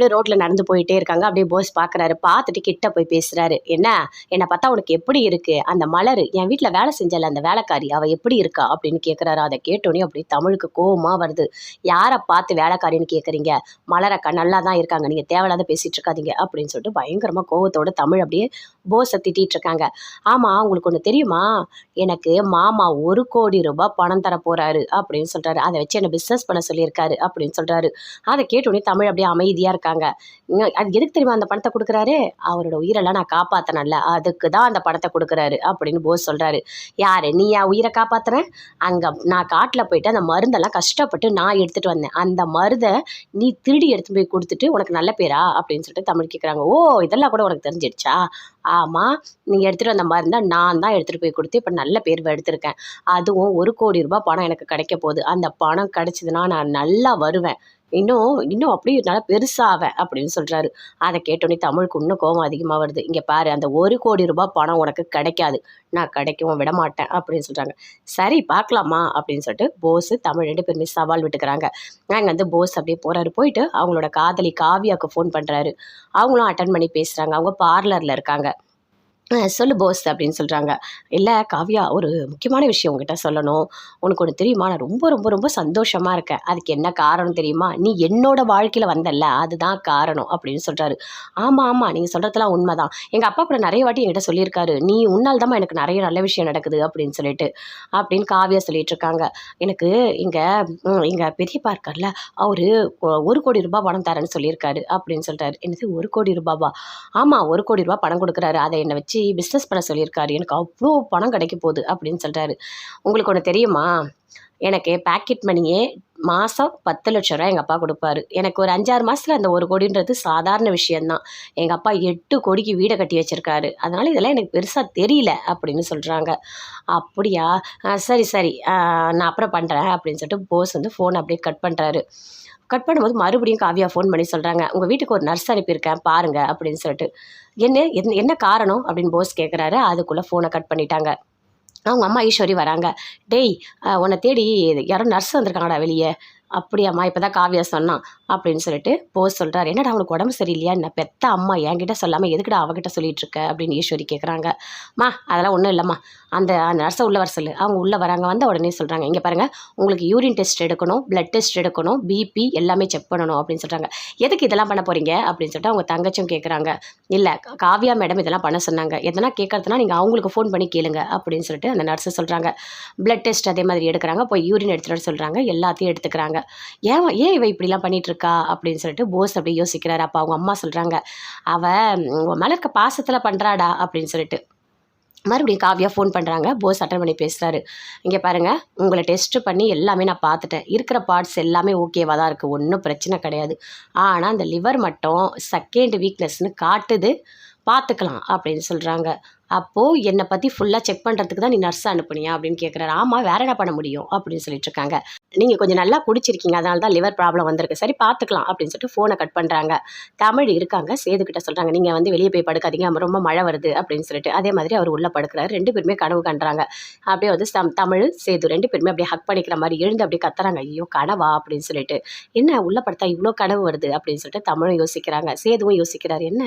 ரோட்ல நடந்து போயிட்டே இருக்காங்க. அப்படியே போஸ் பார்க்குறாரு பார்த்துட்டு கிட்ட போய் பேசுறாரு. என்ன? என்னை பார்த்தா உனக்கு எப்படி இருக்கு? அந்த மலர் என் வீட்டில் வேலை செஞ்சல. அந்த வேலைக்காரி அவ எப்படி இருக்கா? அப்படின்னு கேட்குறாரு அதை கேட்டோன்னே அப்படி தமிழுக்கு கோவமா வருது. யாரை பார்த்து வேலைக்காரின்னு கேட்குறீங்க மலரக்கா நல்லா தான் இருக்காங்க. நீங்கள் தேவையில்லாத பேசிட்டு இருக்காதீங்க. அப்படின்னு சொல்லிட்டு பயங்கரமாக கோவத்தோட தமிழ் அப்படியே போஸை திட்டிட்டு இருக்காங்க. ஆமாம் உங்களுக்கு ஒன்று தெரியுமா? எனக்கு மாமா ஒரு கோடி ரூபாய் பணம் தர போறாரு. அப்படின்னு சொல்றாரு. அதை வச்சு என்ன பிஸ்னஸ் பண்ண சொல்லியிருக்காரு. அப்படின்னு சொல்றாரு. அதை கேட்டோன்னே தமிழ் அப்படியே அமைதியாக இருக்காங்க. அது எதுக்கு தெரியுமா அந்த பணத்தை கொடுக்குறாரு? அவரோட உயிரெல்லாம் நான் காப்பாற்றினேன்ல அதுக்கு தான் அந்த பணத்தை கொடுக்குறாரு அப்படின்னு போஸ் சொல்கிறாரு யார்? நீ என் உயிரை காப்பாத்துறேன் அங்கே நான் காட்டில் போயிட்டு அந்த மருந்தெல்லாம் கஷ்டப்பட்டு நான் எடுத்துகிட்டு வந்தேன். அந்த மருந்தை நீ திருடி எடுத்து போய் கொடுத்துட்டு உனக்கு நல்ல பேரா? அப்படின்னு சொல்லிட்டு தமிழ் கேட்குறாங்க ஓ இதெல்லாம் கூட உனக்கு தெரிஞ்சிடுச்சா? ஆமாம் நீங்கள் எடுத்துகிட்டு வந்த மருந்தை நான் தான் எடுத்துகிட்டு போய் கொடுத்து இப்போ நல்ல பேர் எடுத்திருக்கேன். அதுவும் ஒரு கோடி ரூபாய் பணம் எனக்கு கிடைக்க போகுது. அந்த பணம் கிடைச்சதுன்னா நான் நல்லா வருவேன். இன்னும் இன்னும் அப்படியே நல்லா பெருசாவேன் அப்படின்னு சொல்கிறாரு அதை கேட்டோன்னே தமிழுக்கு இன்னும் கோபம் அதிகமாக வருது. இங்கே பாரு அந்த ஒரு கோடி ரூபாய் பணம் உனக்கு கிடைக்காது. நான் கிடைக்கவும் விட மாட்டேன் அப்படின்னு சொல்கிறாங்க சரி பார்க்கலாமா அப்படின்னு சொல்லிட்டு போஸு தமிழ் ரெண்டு பேருமே சவால் விட்டுக்கிறாங்க. அங்கே வந்து போஸ் அப்படியே போகிறாரு போயிட்டு அவங்களோட காதலி காவியாவுக்கு ஃபோன் பண்ணுறாரு அவங்களும் அட்டன் பண்ணி பேசுகிறாங்க அவங்க பார்லரில் இருக்காங்க. சொல்லு போஸ் அப்படின்னு சொல்கிறாங்க இல்லை காவ்யா ஒரு முக்கியமான விஷயம் உங்ககிட்ட சொல்லணும். உனக்கு ஒன்று தெரியுமா? நான் ரொம்ப ரொம்ப ரொம்ப சந்தோஷமாக இருக்கேன். அதுக்கு என்ன காரணம் தெரியுமா? நீ என்னோட வாழ்க்கையில் வந்தல்ல அதுதான் காரணம் அப்படின்னு சொல்கிறாரு ஆமாம் ஆமாம் நீங்கள் சொல்கிறதெல்லாம் உண்மை தான் எங்கள் அப்பா கூட நிறைய வாட்டி என்கிட்ட சொல்லியிருக்காரு. நீ உன்னால் தான் எனக்கு நிறைய நல்ல விஷயம் நடக்குது அப்படின்னு சொல்லிட்டு அப்படின்னு காவியா சொல்லிட்டு இருக்காங்க. எனக்கு இங்கே எங்கள் பெரியப்பா இருக்கார்ல அவர் ஒரு கோடி ரூபாய் பணம் தரேன்னு சொல்லியிருக்காரு அப்படின்னு சொல்லிட்டாரு என்னது ஒரு கோடி ரூபாவா? ஆமாம் ஒரு கோடி ரூபாய் பணம் கொடுக்குறாரு. அதை என்னை வச்சு பிஸ்னஸ் பண்ண சொல்லியிருக்காரு. எனக்கு அவ்வளோ பணம் கிடைக்க போகுது அப்படின்னு சொல்கிறாரு உங்களுக்கு ஒன்று தெரியுமா? எனக்கு பேக்கெட் மணியே மாதம் பத்து லட்ச ரூபா எங்கள் அப்பா கொடுப்பாரு. எனக்கு ஒரு அஞ்சாறு மாதத்தில் அந்த ஒரு கோடின்றது சாதாரண விஷயந்தான் எங்கள் அப்பா எட்டு கோடிக்கு வீடை கட்டி வச்சுருக்காரு. அதனால் இதெல்லாம் எனக்கு பெருசாக தெரியல அப்படின்னு சொல்கிறாங்க அப்படியா? சரி சரி. நான் அப்புறம் பண்ணுறேன் அப்படின்னு சொல்லிட்டு போஸ் வந்து ஃபோன் அப்படியே கட் பண்ணுறாரு கட் பண்ணும்போது மறுபடியும் காவியா ஃபோன் பண்ணி சொல்கிறாங்க உங்கள் வீட்டுக்கு ஒரு நர்ஸ் அனுப்பியிருக்கேன் பாருங்கள் அப்படின்னு சொல்லிட்டு. என்ன என்ன- என்ன காரணம்? அப்படின்னு போஸ் கேட்குறாரு அதுக்குள்ளே ஃபோனை கட் பண்ணிட்டாங்க. அவங்க அம்மா ஈஸ்வரி வராங்க. டேய் உன்னை தேடி யாரோ நர்ஸ் வந்திருக்காங்கடா வெளியே. அப்படியாம்மா இப்போ தான் காவியா சொன்னான் அப்படின்னு சொல்லிட்டு போஸ் சொல்கிறார் என்னடா அவனுக்கு உடம்பு சரியில்லையா? என்ன பெத்த அம்மா என்கிட்ட சொல்லாமல் எதுக்குடா அவகிட்ட சொல்லிட்டு இருக்க? அப்படின்னு ஈஸ்வரி கேட்குறாங்க மா அதெல்லாம் ஒன்றும் இல்லைம்மா. அந்த அந்த நர்ஸை உள்ளே வர சொல்லு. அவங்க உள்ளே வராங்க வந்த உடனே சொல்கிறாங்க இங்கே பாருங்கள் உங்களுக்கு யூரின் டெஸ்ட் எடுக்கணும் பிளட் டெஸ்ட் எடுக்கணும் பிபி எல்லாமே செக் பண்ணணும் அப்படின்னு சொல்கிறாங்க எதுக்கு இதெல்லாம் பண்ண போகிறீங்க அப்படின்னு சொல்லிட்டு அவங்க தங்கச்சும் கேட்குறாங்க இல்லை காவியா மேடம் இதெல்லாம் பண்ண சொன்னாங்க. எதனா கேட்கறதுனா நீங்கள் அவங்களுக்கு ஃபோன் பண்ணி கேளுங்க அப்படின்னு சொல்லிட்டு அந்த நர்ஸு சொல்கிறாங்க பிளட் டெஸ்ட் அதே மாதிரி எடுக்கிறாங்க போய் யூரின் எடுத்துகிட்டு வர சொல்கிறாங்க எல்லாத்தையும் எடுத்துக்கிறாங்க. ஏன் ஏன் இவ இப்படிலாம் பண்ணிகிட்ருக்கா இருக்கா அப்படின்னு சொல்லிட்டு போஸ் அப்படியே யோசிக்கிறாரு. அப்போ அவங்க அம்மா சொல்கிறாங்க அவ மேலே மலர்க்க பாசத்தில் பண்ணுறாடா அப்படின்னு சொல்லிட்டு. மறுபடியும் காவியா ஃபோன் பண்ணுறாங்க போஸ் அட்டன் பண்ணி பேசுகிறாரு இங்கே பாருங்கள் உங்களை டெஸ்ட் பண்ணி எல்லாமே நான் பார்த்துட்டேன். இருக்கிற பார்ட்ஸ் எல்லாமே ஓகேவாக தான் இருக்குது ஒன்றும் பிரச்சனை கிடையாது. ஆனால் அந்த லிவர் மட்டும் செகண்ட் வீக்னஸ்னு காட்டுது. பார்த்துக்கலாம். அப்படின்னு சொல்கிறாங்க அப்போது என்னை பற்றி ஃபுல்லாக செக் பண்ணுறதுக்கு தான் நீ நர்ஸ் அனுப்புனியா அப்படின்னு கேட்குறாரு ஆமாம் வேற என்ன பண்ண முடியும்? அப்படின்னு சொல்லிட்டு இருக்காங்க. நீங்கள் கொஞ்சம் நல்லா குடிச்சிருக்கீங்க அதனால தான் லிவர் ப்ராப்ளம் வந்திருக்கு. சரி பார்த்துக்கலாம் அப்படின்னு சொல்லிட்டு ஃபோனை கட் பண்ணுறாங்க தமிழ் இருக்காங்க சேதுக்கிட்ட சொல்கிறாங்க நீங்கள் வந்து வெளியே போய் படுக்காதீங்க ரொம்ப மழை வருது அப்படின்னு சொல்லிட்டு. அதே மாதிரி அவர் உள்ளே படுக்கிறாரு. ரெண்டு பேருமே கனவு கண்டுறாங்க அப்படியே வந்து தம் தமிழ் சேது ரெண்டு பேருமே அப்படியே ஹக் பண்ணிக்கிற மாதிரி எழுந்து அப்படியே கத்துறாங்க. ஐயோ கனவா? அப்படின்னு சொல்லிட்டு. என்ன உள்ள படுத்தா இவ்வளோ கனவு வருது? அப்படின்னு சொல்லிட்டு தமிழும் யோசிக்கிறாங்க. சேதுவும் யோசிக்கிறாரு. என்ன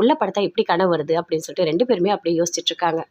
உள்ள படுத்தா இப்படி கனவு வருது? அப்படின்னு சொல்லிட்டு ரெண்டு பேருமே அப்படியே யோசிச்சுட்ருக்காங்க